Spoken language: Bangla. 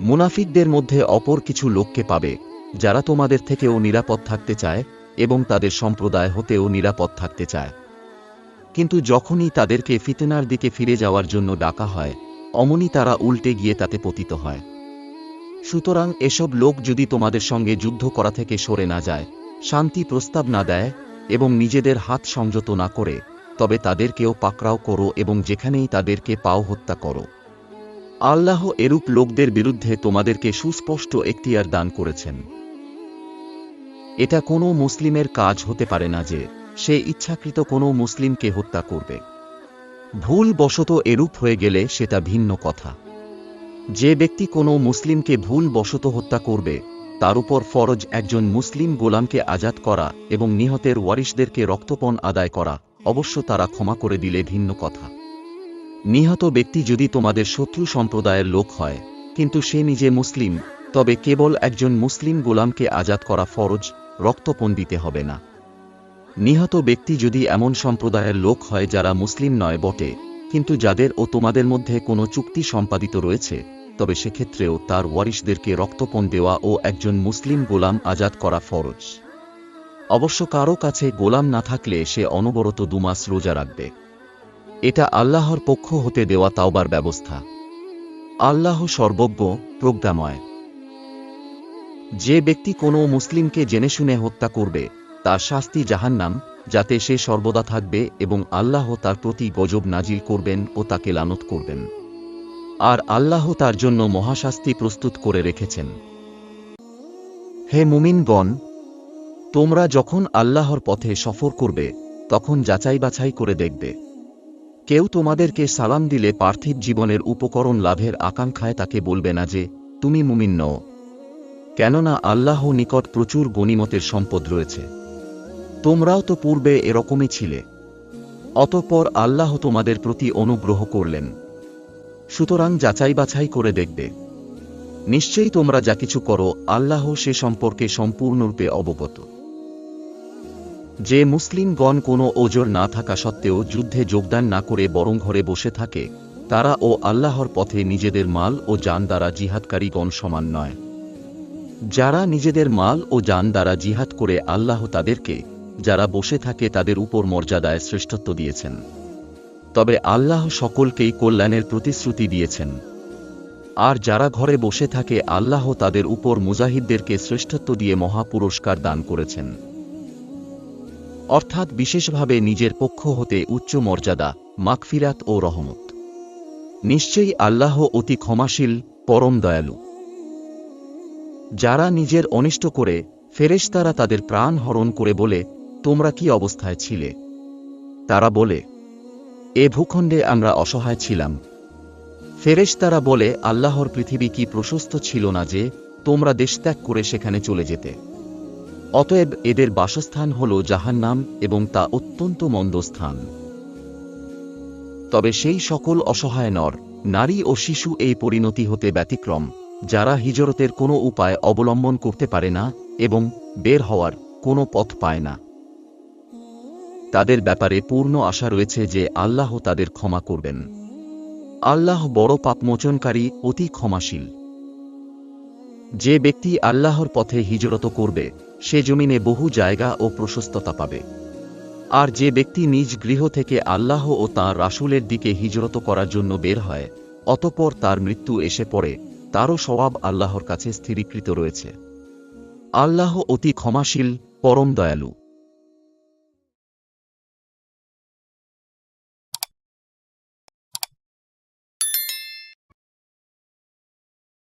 মুনাফিকদের মধ্যে অপর কিছু লোককে পাবে, যারা তোমাদের থেকেও নিরাপদ থাকতে চায় এবং তাদের সম্প্রদায় হতেও নিরাপদ থাকতে চায়। কিন্তু যখনই তাদেরকে ফিতনার দিকে ফিরে যাওয়ার জন্য ডাকা হয়, অমনি তারা উল্টে গিয়ে তাতে পতিত হয়। সুতরাং এসব লোক যদি তোমাদের সঙ্গে যুদ্ধ করা থেকে সরে না যায়, শান্তি প্রস্তাব না দেয় এবং নিজেদের হাত সংযত না করে, তবে তাদেরকেও পাকড়াও করো এবং যেখানেই তাদেরকে পাও হত্যা করো। আল্লাহ এরূপ লোকদের বিরুদ্ধে তোমাদেরকে সুস্পষ্ট এখতিয়ার দান করেছেন। এটা কোনো মুসলিমের কাজ হতে পারে না যে সে ইচ্ছাকৃত কোনো মুসলিমকে হত্যা করবে। ভুল বশত এরূপ হয়ে গেলে সেটা ভিন্ন কথা। যে ব্যক্তি কোনো মুসলিমকে ভুল বশত হত্যা করবে, তার উপর ফরজ একজন মুসলিম গোলামকে আজাদ করা এবং নিহতের ওয়ারিশদেরকে রক্তপণ আদায় করা, অবশ্য তারা ক্ষমা করে দিলে ভিন্ন কথা। নিহত ব্যক্তি যদি তোমাদের শত্রু সম্প্রদায়ের লোক হয়, কিন্তু সে নিজে মুসলিম, তবে কেবল একজন মুসলিম গোলামকে আজাদ করা ফরজ, রক্তপণ দিতে হবে না। নিহত ব্যক্তি যদি এমন সম্প্রদায়ের লোক হয় যারা মুসলিম নয় বটে, কিন্তু যাদের ও তোমাদের মধ্যে কোনো চুক্তি সম্পাদিত রয়েছে, তবে সেক্ষেত্রেও তার ওয়ারিশদেরকে রক্তপণ দেওয়া ও একজন মুসলিম গোলাম আজাদ করা ফরজ। অবশ্য কারও কাছে গোলাম না থাকলে সে অনবরত দুমাস রোজা রাখবে। এটা আল্লাহর পক্ষ হতে দেওয়া তাওবার ব্যবস্থা। আল্লাহ সর্বজ্ঞ, প্রজ্ঞাময়। যে ব্যক্তি কোনো মুসলিমকে জেনে শুনে হত্যা করবে, তার শাস্তি জাহান্নাম, যাতে সে সর্বদা থাকবে এবং আল্লাহ তার প্রতি গজব নাজিল করবেন ও তাকে লানত করবেন। আর আল্লাহ তার জন্য মহাশাস্তি প্রস্তুত করে রেখেছেন। হে মুমিনগণ, তোমরা যখন আল্লাহর পথে সফর করবে, তখন যাচাই বাছাই করে দেখবে। কেউ তোমাদেরকে সালাম দিলে পার্থিব জীবনের উপকরণ লাভের আকাঙ্ক্ষায় তাকে বলবে না যে, তুমি মুমিন নও। কেননা আল্লাহ নিকট প্রচুর গণিমতের সম্পদ রয়েছে। তোমরাও তো পূর্বে এরকমই ছিলে। অতঃপর আল্লাহ তোমাদের প্রতি অনুগ্রহ করলেন। সুতরাং যাচাই বাছাই করে দেখবে। নিশ্চয়ই তোমরা যা কিছু করো, আল্লাহ সে সম্পর্কে সম্পূর্ণরূপে অবগত। যে মুসলিমগণ কোনো ওজোর না থাকা সত্ত্বেও যুদ্ধে যোগদান না করে বরং ঘরে বসে থাকে, তারা ও আল্লাহর পথে নিজেদের মাল ও যান দ্বারা জিহাদকারীগণ সমান নয়। যারা নিজেদের মাল ও যান দ্বারা জিহাদ করে আল্লাহ তাদেরকে, যারা বসে থাকে তাদের উপর মর্যাদায় শ্রেষ্ঠত্ব দিয়েছেন। তবে আল্লাহ সকলকেই কল্যাণের প্রতিশ্রুতি দিয়েছেন। আর যারা ঘরে বসে থাকে আল্লাহ তাদের উপর মুজাহিদদেরকে শ্রেষ্ঠত্ব দিয়ে মহাপুরস্কার দান করেছেন। অর্থাৎ বিশেষভাবে নিজের পক্ষ হতে উচ্চ মর্যাদা মাকফিরাত ও রহমত। নিশ্চয়ই আল্লাহ অতি ক্ষমাশীল, পরম দয়ালু। যারা নিজের অনিষ্ট করে, ফেরেশতারা তাদের প্রাণ হরণ করে বলে, তোমরা কি অবস্থায় ছিলে? তারা বলে, এ ভূখণ্ডে আমরা অসহায় ছিলাম। ফেরেশতারা বলে, আল্লাহর পৃথিবী কি প্রশস্ত ছিল না যে তোমরা দেশত্যাগ করে সেখানে চলে যেতে? অতএব এদের বাসস্থান হল জাহান্নাম এবং তা অত্যন্ত মন্দ স্থান। তবে সেই সকল অসহায় নর, নারী ও শিশু এই পরিণতি হতে ব্যতিক্রম, যারা হিজরতের কোনো উপায় অবলম্বন করতে পারে না এবং বের হওয়ার কোনো পথ পায় না। তাদের ব্যাপারে পূর্ণ আশা রয়েছে যে আল্লাহ তাদের ক্ষমা করবেন। আল্লাহ বড় পাপমোচনকারী, অতি ক্ষমাশীল। যে ব্যক্তি আল্লাহর পথে হিজরত করবে সে জমিনে বহু জায়গা ও প্রশস্ততা পাবে। আর যে ব্যক্তি নিজ গৃহ থেকে আল্লাহ ও তাঁর রাসুলের দিকে হিজরত করার জন্য বের হয়, অতপর তার মৃত্যু এসে পড়ে, তারও স্বভাব আল্লাহর কাছে স্থিরীকৃত রয়েছে। আল্লাহ অতি ক্ষমাশীল, পরম দয়ালু।